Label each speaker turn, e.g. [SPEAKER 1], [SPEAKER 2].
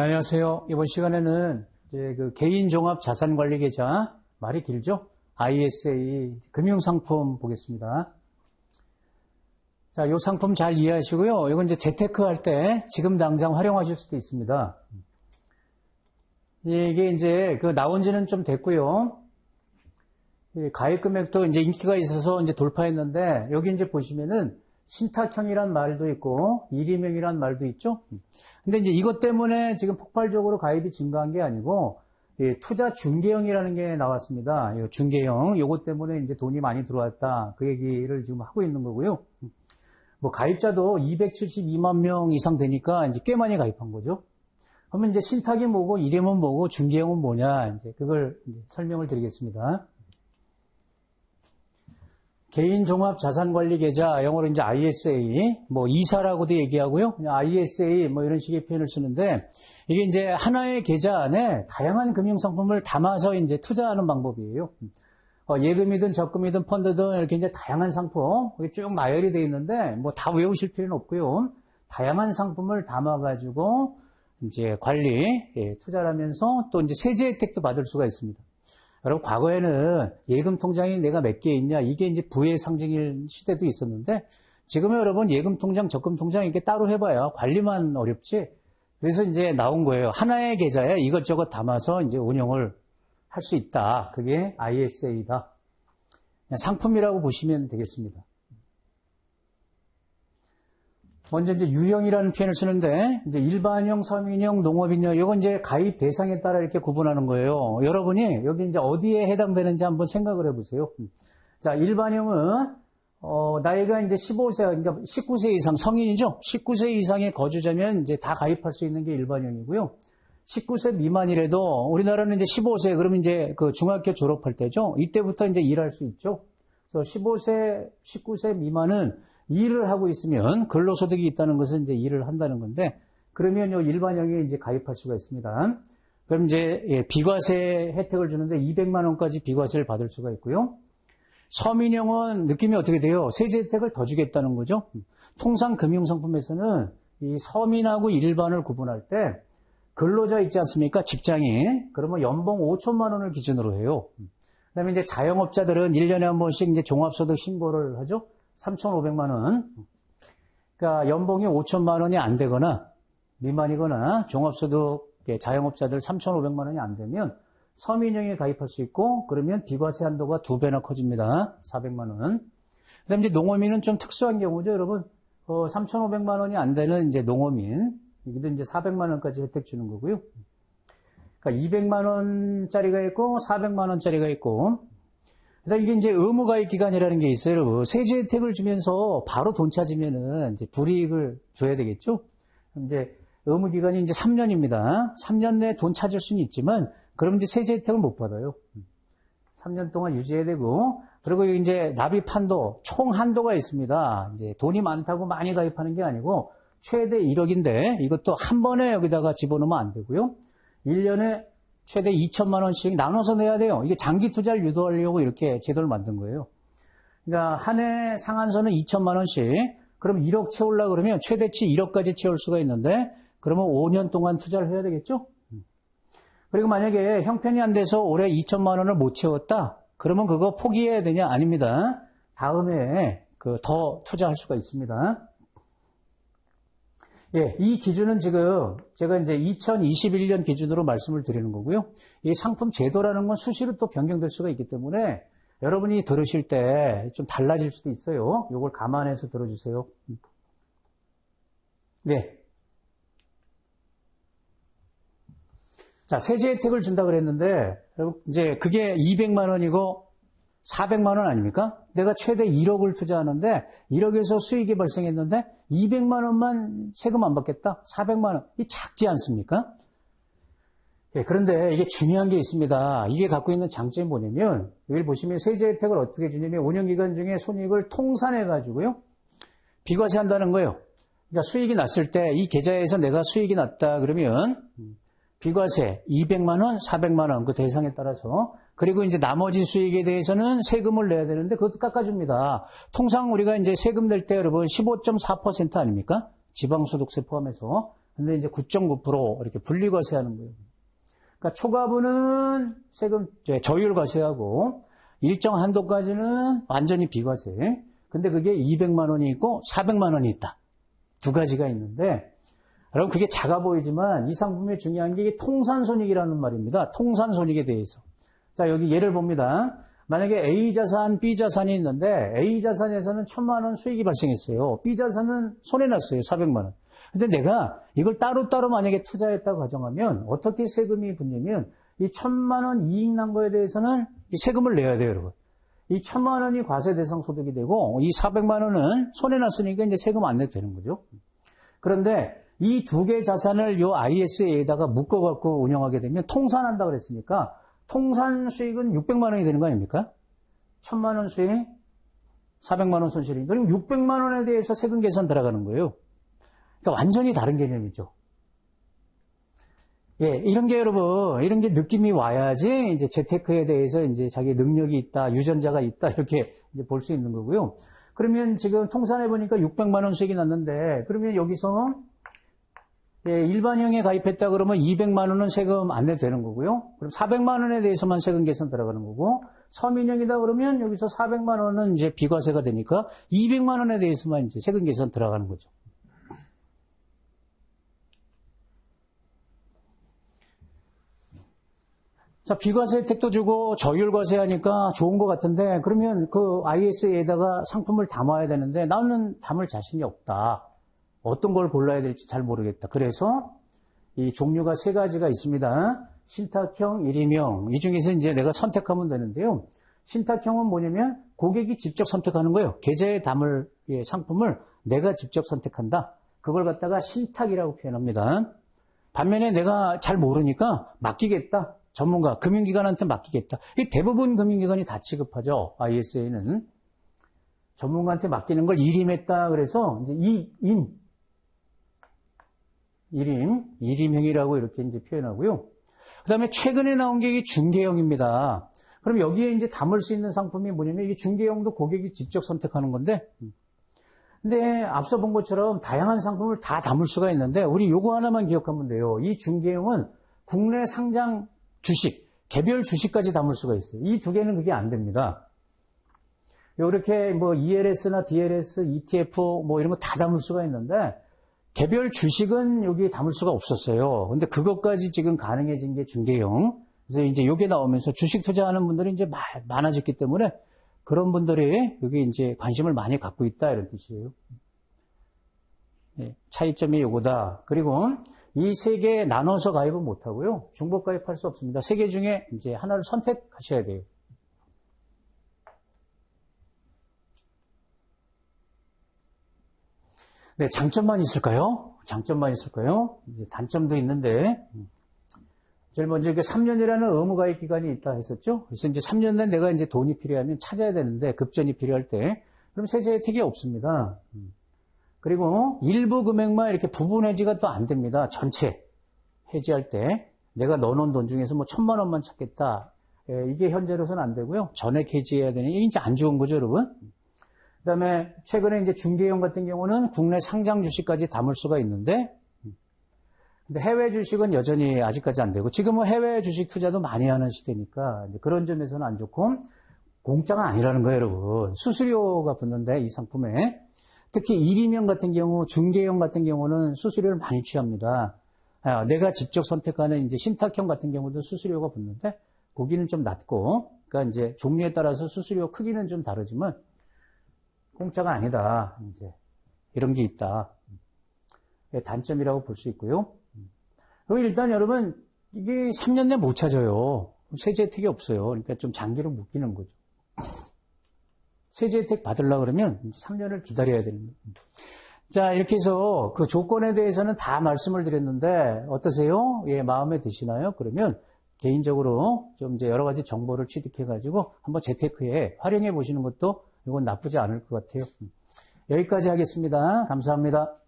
[SPEAKER 1] 네, 안녕하세요. 이번 시간에는 이제 그 개인 종합 자산 관리 계좌 말이 길죠? ISA 금융 상품 보겠습니다. 자, 이 상품 잘 이해하시고요. 이건 이제 재테크 할 때 지금 당장 활용하실 수도 있습니다. 이게 이제 그 나온 지는 좀 됐고요. 가입 금액도 이제 인기가 있어서 이제 돌파했는데 여기 이제 보시면은 신탁형이란 말도 있고 일임형이란 말도 있죠. 근데 이제 이것 때문에 지금 폭발적으로 가입이 증가한 게 아니고 투자 중개형이라는 게 나왔습니다. 중개형 요것 때문에 이제 돈이 많이 들어왔다 그 얘기를 지금 하고 있는 거고요. 뭐 가입자도 272만 명 이상 되니까 이제 꽤 많이 가입한 거죠. 그러면 이제 신탁이 뭐고 이름은 뭐고 중개형은 뭐냐 이제 그걸 이제 설명을 드리겠습니다. 개인 종합 자산 관리 계좌 영어로 이제 ISA 뭐 이사라고도 얘기하고요. ISA 뭐 이런 식의 표현을 쓰는데 이게 이제 하나의 계좌 안에 다양한 금융 상품을 담아서 이제 투자하는 방법이에요. 어, 예금이든 적금이든 펀드든 이렇게 이제 다양한 상품 쭉 나열이 되어 있는데 뭐 다 외우실 필요는 없고요. 다양한 상품을 담아가지고 이제 관리 예, 투자를 하면서 또 이제 세제 혜택도 받을 수가 있습니다. 여러분 과거에는 예금 통장이 내가 몇 개 있냐 이게 이제 부의 상징일 시대도 있었는데 지금은 여러분 예금 통장, 적금 통장 이렇게 따로 해봐야 관리만 어렵지. 그래서 이제 나온 거예요. 하나의 계좌에 이것저것 담아서 이제 운영을 할 수 있다. 그게 ISA다. 상품이라고 보시면 되겠습니다. 먼저 이제 유형이라는 표현을 쓰는데 이제 일반형, 서민형, 농업인형 이건 이제 가입 대상에 따라 이렇게 구분하는 거예요. 여러분이 여기 이제 어디에 해당되는지 한번 생각을 해보세요. 자, 일반형은 어, 나이가 이제 15세, 그러니까 19세 이상 성인이죠. 19세 이상의 거주자면 이제 다 가입할 수 있는 게 일반형이고요. 19세 미만이라도 우리나라는 이제 15세 그러면 이제 그 중학교 졸업할 때죠. 이때부터 이제 일할 수 있죠. 그래서 15세, 19세 미만은 일을 하고 있으면 근로소득이 있다는 것은 이제 일을 한다는 건데 그러면 요 일반형에 이제 가입할 수가 있습니다. 그럼 이제 예, 비과세 혜택을 주는데 200만 원까지 비과세를 받을 수가 있고요. 서민형은 느낌이 어떻게 돼요? 세제 혜택을 더 주겠다는 거죠. 통상 금융상품에서는 이 서민하고 일반을 구분할 때 근로자 있지 않습니까? 직장인. 그러면 연봉 5천만 원을 기준으로 해요. 그 다음에 이제 자영업자들은 1년에 한 번씩 이제 종합소득 신고를 하죠. 3,500만 원. 그러니까 연봉이 5천만 원이 안 되거나 미만이거나 종합소득 자영업자들 3,500만 원이 안 되면 서민형에 가입할 수 있고 그러면 비과세 한도가 두 배나 커집니다. 400만 원. 그다음에 이제 농어민은 좀 특수한 경우죠, 여러분. 어, 3,500만 원이 안 되는 이제 농어민 여기도 이제 400만 원까지 혜택 주는 거고요. 그러니까 200만 원짜리가 있고 400만 원짜리가 있고 그다음 이게 이제 의무가입 기간이라는 게 있어요, 여러분. 세제 혜택을 주면서 바로 돈 찾으면은 이제 불이익을 줘야 되겠죠. 이제 의무 기간이 이제 3년입니다. 3년 내에 돈 찾을 수는 있지만 그럼 이제 세제 혜택을 못 받아요. 3년 동안 유지해야 되고 그리고 이제 납입 한도 총 한도가 있습니다. 이제 돈이 많다고 많이 가입하는 게 아니고 최대 1억인데 이것도 한 번에 여기다가 집어넣으면 안 되고요. 1년에 최대 2천만 원씩 나눠서 내야 돼요. 이게 장기 투자를 유도하려고 이렇게 제도를 만든 거예요. 그러니까 한 해 상한선은 2천만 원씩. 그럼 1억 채우려 그러면 최대치 1억까지 채울 수가 있는데 그러면 5년 동안 투자를 해야 되겠죠? 그리고 만약에 형편이 안 돼서 올해 2천만 원을 못 채웠다. 그러면 그거 포기해야 되냐? 아닙니다. 다음에 그 더 투자할 수가 있습니다. 예, 이 기준은 지금 제가 이제 2021년 기준으로 말씀을 드리는 거고요. 이 상품 제도라는 건 수시로 또 변경될 수가 있기 때문에 여러분이 들으실 때 좀 달라질 수도 있어요. 이걸 감안해서 들어주세요. 네. 자, 세제 혜택을 준다 그랬는데, 이제 그게 200만 원이고 400만 원 아닙니까? 내가 최대 1억을 투자하는데 1억에서 수익이 발생했는데 200만 원만 세금 안 받겠다? 400만 원. 이 작지 않습니까? 예, 그런데 이게 중요한 게 있습니다. 이게 갖고 있는 장점이 뭐냐면 여기 보시면 세제 혜택을 어떻게 주냐면 운영기간 중에 손익을 통산해 가지고요. 비과세 한다는 거예요. 그러니까 수익이 났을 때 이 계좌에서 내가 수익이 났다 그러면 비과세 200만 원, 400만 원 그 대상에 따라서 그리고 이제 나머지 수익에 대해서는 세금을 내야 되는데 그것도 깎아줍니다. 통상 우리가 이제 세금 낼 때 여러분 15.4% 아닙니까? 지방소득세 포함해서. 근데 이제 9.9% 이렇게 분리과세하는 거예요. 그러니까 초과분은 세금 저율 과세하고 일정 한도까지는 완전히 비과세. 근데 그게 200만 원이 있고 400만 원이 있다. 두 가지가 있는데 여러분 그게 작아 보이지만 이 상품의 중요한 게 통산손익이라는 말입니다. 통산손익에 대해서. 자 여기 예를 봅니다. 만약에 A 자산, B 자산이 있는데 A 자산에서는 천만 원 수익이 발생했어요. B 자산은 손해 났어요. 400만 원. 근데 내가 이걸 따로따로 만약에 투자했다고 가정하면 어떻게 세금이 붙냐면 이 천만 원 이익 난 거에 대해서는 세금을 내야 돼요, 여러분. 이 천만 원이 과세 대상 소득이 되고 이 400만 원은 손해 났으니까 이제 세금 안 내도 되는 거죠. 그런데 이 두개 자산을 요 ISA에다가 묶어 갖고 운영하게 되면 통산한다 그랬으니까 통산 수익은 600만 원이 되는 거 아닙니까? 천만 원 수익, 400만 원 손실이. 그럼 600만 원에 대해서 세금 계산 들어가는 거예요. 그러니까 완전히 다른 개념이죠. 예, 이런 게 여러분, 이런 게 느낌이 와야지 이제 재테크에 대해서 이제 자기 능력이 있다, 유전자가 있다, 이렇게 이제 볼 수 있는 거고요. 그러면 지금 통산해 보니까 600만 원 수익이 났는데, 그러면 여기서 예, 일반형에 가입했다 그러면 200만 원은 세금 안 내도 되는 거고요. 그럼 400만 원에 대해서만 세금 계산 들어가는 거고, 서민형이다 그러면 여기서 400만 원은 이제 비과세가 되니까 200만 원에 대해서만 이제 세금 계산 들어가는 거죠. 자, 비과세 혜택도 주고 저율과세 하니까 좋은 것 같은데, 그러면 그 IS에다가 상품을 담아야 되는데, 나는 담을 자신이 없다. 어떤 걸 골라야 될지 잘 모르겠다. 그래서 이 종류가 세 가지가 있습니다. 신탁형, 일임형. 이 중에서 이제 내가 선택하면 되는데요. 신탁형은 뭐냐면 고객이 직접 선택하는 거예요. 계좌에 담을 예, 상품을 내가 직접 선택한다. 그걸 갖다가 신탁이라고 표현합니다. 반면에 내가 잘 모르니까 맡기겠다. 전문가, 금융기관한테 맡기겠다. 이 대부분 금융기관이 다 취급하죠. ISA는. 전문가한테 맡기는 걸 일임했다. 그래서 이제 이, 임. 일임, 일임형이라고 이렇게 이제 표현하고요. 그 다음에 최근에 나온 게 이게 중개형입니다. 그럼 여기에 이제 담을 수 있는 상품이 뭐냐면 이게 중개형도 고객이 직접 선택하는 건데, 근데 앞서 본 것처럼 다양한 상품을 다 담을 수가 있는데, 우리 요거 하나만 기억하면 돼요. 이 중개형은 국내 상장 주식, 개별 주식까지 담을 수가 있어요. 이 두 개는 그게 안 됩니다. 이렇게 뭐 ELS나 DLS, ETF 뭐 이런 거 다 담을 수가 있는데 개별 주식은 여기에 담을 수가 없었어요. 근데 그것까지 지금 가능해진 게 중개형. 그래서 이제 이게 나오면서 주식 투자하는 분들이 이제 많아졌기 때문에 그런 분들이 여기 이제 관심을 많이 갖고 있다 이런 뜻이에요. 네, 차이점이 요거다. 그리고 이 세 개 나눠서 가입은 못 하고요. 중복 가입할 수 없습니다. 세 개 중에 이제 하나를 선택하셔야 돼요. 네, 장점만 있을까요? 장점만 있을까요? 단점도 있는데, 제일 먼저 이게 3년이라는 의무 가입 기간이 있다 했었죠? 그래서 이제 3년 내 내가 이제 돈이 필요하면 찾아야 되는데, 급전이 필요할 때, 그럼 세제 혜택이 없습니다. 그리고 일부 금액만 이렇게 부분 해지가 또 안 됩니다. 전체 해지할 때 내가 넣어놓은 돈 중에서 뭐 천만 원만 찾겠다. 예, 이게 현재로서는 안 되고요. 전액 해지해야 되니 이게 이제 안 좋은 거죠, 여러분. 그다음에 최근에 이제 중개형 같은 경우는 국내 상장 주식까지 담을 수가 있는데 근데 해외 주식은 여전히 아직까지 안 되고 지금은 해외 주식 투자도 많이 하는 시대니까 그런 점에서는 안 좋고 공짜가 아니라는 거예요, 여러분. 수수료가 붙는데 이 상품에 특히 일임형 같은 경우, 중개형 같은 경우는 수수료를 많이 취합니다. 아, 내가 직접 선택하는 이제 신탁형 같은 경우도 수수료가 붙는데, 거기는 좀 낮고, 그러니까 이제 종류에 따라서 수수료 크기는 좀 다르지만, 공짜가 아니다. 이제 이런 게 있다. 단점이라고 볼 수 있고요. 그럼 일단 여러분, 이게 3년 내 못 찾아요. 세제 혜택이 없어요. 그러니까 좀 장기로 묶이는 거죠. 세제 혜택 받으려고 그러면 3년을 기다려야 되는 거예요. 자, 이렇게 해서 그 조건에 대해서는 다 말씀을 드렸는데 어떠세요? 예, 마음에 드시나요? 그러면 개인적으로 좀 이제 여러 가지 정보를 취득해 가지고 한번 재테크에 활용해 보시는 것도 이건 나쁘지 않을 것 같아요. 여기까지 하겠습니다. 감사합니다.